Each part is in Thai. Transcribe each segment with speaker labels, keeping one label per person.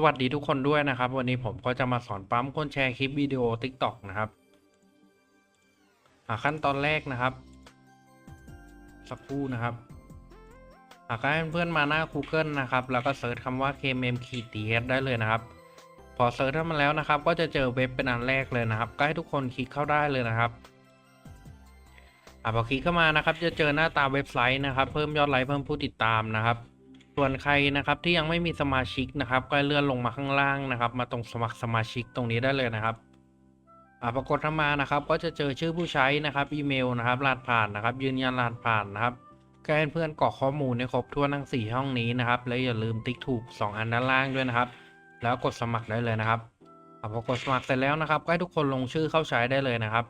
Speaker 1: สวัสดีทุกคนด้วยนะครับ วันนี้ผมก็จะมาสอนปั๊มคนแชร์คลิปวิดีโอ TikTok นะครับขั้นตอนแรกนะครับ สักครู่นะครับหากให้เพื่อนมาหน้า Google นะครับ แล้วก็เซิร์ชคำว่า KMM-TS ได้เลยนะครับ พอเซิร์ชเข้ามาแล้วนะครับ ก็จะเจอเว็บเป็นอันแรกเลยนะครับก็ให้ทุกคนคลิกเข้าได้เลยนะครับอ่าพอคลิกเข้ามานะครับ จะเจอหน้าตาเว็บไซต์นะครับ เพิ่มยอดไลค์เพิ่มผู้ติดตามนะครับ ส่วนใครนะครับที่ยังไม่มีสมาชิกนะครับ ก็เลื่อนลงมาข้างล่างนะครับ มาตรงสมัครสมาชิกตรงนี้ได้เลยนะครับอ่าปรากฏเข้ามานะครับ ก็จะเจอชื่อผู้ใช้นะครับอีเมลนะครับรหัสผ่านนะครับ ยืนยันรหัสผ่านนะครับก็ให้เพื่อนกรอกข้อมูลให้ครบทั่วทั้ง4ห้องนี้นะครับ และอย่าลืมติ๊กถูก 2 อันด้านล่างด้วยนะครับ แล้วกดสมัครได้เลยนะครับอ่าพอกดสมัครเสร็จแล้วนะครับก็ให้ทุกคนลงชื่อเข้าใช้ได้เลยนะครับ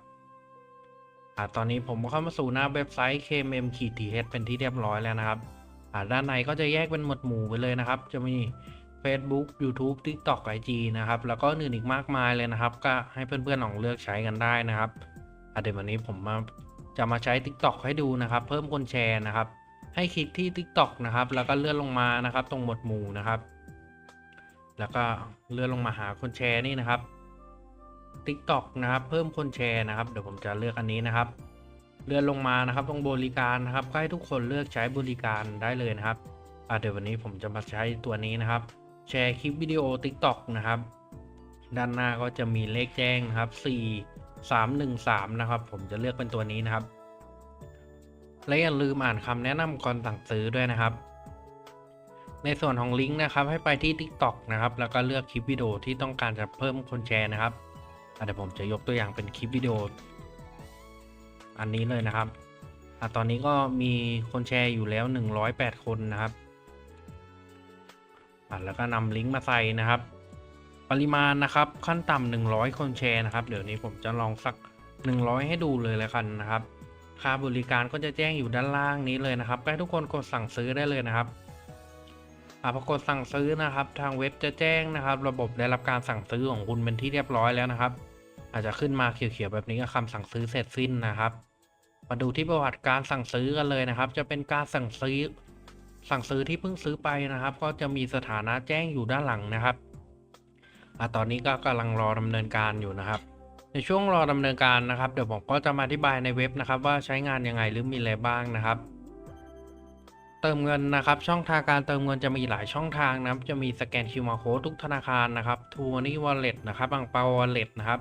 Speaker 1: อ่าตอนนี้ผมก็เข้ามาสู่หน้าเว็บไซต์ kmm-th เป็นที่เรียบร้อยแล้วนะครับ ด้านในก็จะแยกเป็นหมวดหมู่ไปเลยนะครับ จะมี Facebook YouTube TikTok IG นะครับ แล้วก็อื่นอีกมากมายเลยนะครับ ก็ให้เพื่อนๆลองเลือกใช้กันได้นะครับอะเดี๋ยววันนี้ผมมาจะมาใช้ TikTok ให้ดูนะครับ เพิ่มคนแชร์นะครับ ให้คลิกที่ TikTok นะครับ แล้วก็เลื่อนลงมานะครับ ตรงหมวดหมู่นะครับ แล้วก็เลื่อนลงมาหาคนแชร์นี่นะครับ TikTok นะครับ เพิ่มคนแชร์นะครับ เดี๋ยวผมจะเลือกอันนี้นะครับ เลื่อนลงมานะครับ ตรงบริการนะครับก็ให้ทุกคนเลือกใช้บริการได้เลยนะครับอะเดี๋ยววันนี้ผมจะมาใช้ตัวนี้นะครับ แชร์คลิปวิดีโอ TikTok นะครับ ด้านหน้าก็จะมีเลขแจ้งนะครับ 4 3 1 3 นะครับ ผมจะเลือกเป็นตัวนี้นะครับ และอย่าลืมอ่านคำแนะนำก่อนสั่งซื้อด้วยนะครับ ในส่วนของลิงก์นะครับ ให้ไปที่ TikTok นะครับ แล้วก็เลือกคลิปวิดีโอที่ต้องการจะเพิ่มคนแชร์นะครับอะเดี๋ยวผมจะยกตัวอย่างเป็นคลิปวิดีโอ อันนี้เลยนะครับอตอนนี้ก็มีคนแชร์อยู่แล้ว 108 คนนะครับแล้วก็นำลิงก์มาใส่นะครับ ปริมาณนะครับขั้นต่ำ100 คนแชร์นะครับ เดี๋ยวนี้ผมจะลองสัก 100 ให้ดูเลยแล้วกันนะครับ ค่าบริการก็จะแจ้งอยู่ด้านล่างนี้เลยนะครับให้ทุกคนกดสั่งซื้อได้เลยนะครับอพอกดสั่งซื้อนะครับ ทางเว็บจะแจ้งนะครับ ระบบได้รับการสั่งซื้อของคุณเป็นที่เรียบร้อยแล้วนะครับ อาจจะขึ้นมาเขียวๆแบบนี้ก็คำสั่งซื้อเสร็จสิ้นนะครับ มาดูที่ประวัติการสั่งซื้อกันเลยนะครับ จะเป็นการสั่งซื้อ สั่งซื้อที่เพิ่งซื้อไปนะครับ ก็จะมีสถานะแจ้งอยู่ด้านหลังนะครับอะตอนนี้ก็กำลังรอดำเนินการอยู่นะครับ ในช่วงรอดำเนินการนะครับเดี๋ยวผมก็จะมาอธิบายในเว็บนะครับ ว่าใช้งานยังไงหรือมีอะไรบ้างนะครับเติมเงินนะครับช่องทางการเติมเงินจะมีหลายช่องทางนะครับ จะมีสแกน QR Code ทุกธนาคารนะครับทูนนี่วอลเล็ตนะครับบังเปาวอลเล็ตนะครับ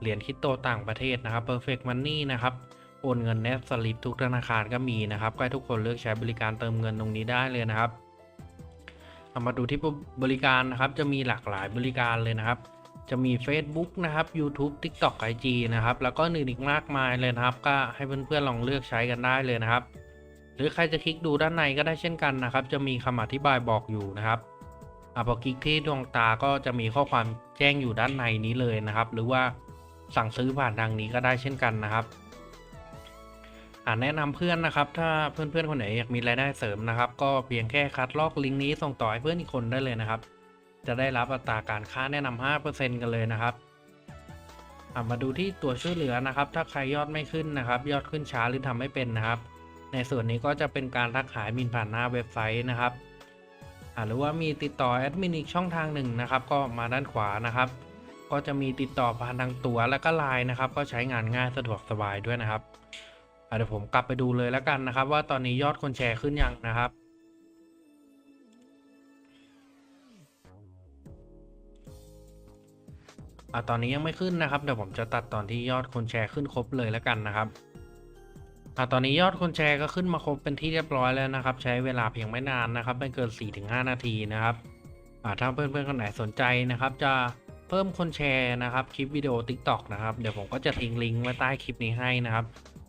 Speaker 1: เหรียญคริปโตต่างประเทศนะครับ Perfect Money นะครับ โอนเงินเน t สลิปทุกธนาคารก็มีนะครับก็ให้ทุกคนเลือกใช้บริการเติมเงินตรงนี้ได้เลยนะครับเอามาดูที่บริการนะครับจะมีหลากหลายบริการเลยนะครับ จะมี Facebook นะครับ YouTube TikTok IG นะครับ แล้วก็อื่นอีกมากมายเลยนะครับ ก็ให้เพื่อนๆลองเลือกใช้กันได้เลยนะครับ หรือใครจะคลิกดูด้านในก็ได้เช่นกันนะครับ จะมีคำอธิบายบอกอยู่นะครับอพอคลิกที่ดวงตาก็จะมีข้อความแจ้งอยู่ด้านในนี้เลยนะครับ หรือว่าสั่งซื้อผ่านทางนี้ก็ได้เช่นกันนะครับ อ่าแนะนำเพื่อนนะครับ ถ้าเพื่อนๆคนไหนอยากมีรายได้เสริมนะครับ ก็เพียงแค่คัดลอกลิงก์นี้ส่งต่อให้เพื่อนอีกคนได้เลยนะครับ จะได้รับอัตราการค่าแนะนำ5%กันเลยนะครับมาดูที่ตัวช่วยเหลือนะครับ ถ้าใครยอดไม่ขึ้นนะครับ ยอดขึ้นช้าหรือทำไม่เป็นนะครับ ในส่วนนี้ก็จะเป็นการทักหามินผ่านหน้าเว็บไซต์นะครับหรือว่ามีติดต่อแอดมินอีกช่องทางหนึ่งนะครับ ก็มาด้านขวานะครับ ก็จะมีติดต่อผ่านทางตั๋วและก็ไลน์นะครับ ก็ใช้งานง่ายสะดวกสบายด้วยนะครับ เดี๋ยวผมกลับไปดูเลยแล้วกันนะครับ ว่าตอนนี้ยอดคนแชร์ขึ้นยังนะครับ อะตอนนี้ยังไม่ขึ้นนะครับ เดี๋ยวผมจะตัดตอนที่ยอดคนแชร์ขึ้นครบเลยแล้วกันนะครับอะตอนนี้ยอดคนแชร์ก็ขึ้นมาครบเป็นที่เรียบร้อยแล้วนะครับ ใช้เวลาเพียงไม่นานนะครับ ไม่เกิน 4-5 นาทีนะครับอะถ้าเพื่อนๆคนไหนสนใจนะครับ จะเพิ่มคนแชร์นะครับคลิปวิดีโอ TikTok นะครับ เดี๋ยวผมก็จะทิ้งลิงก์ไว้ใต้คลิปนี้ให้นะครับ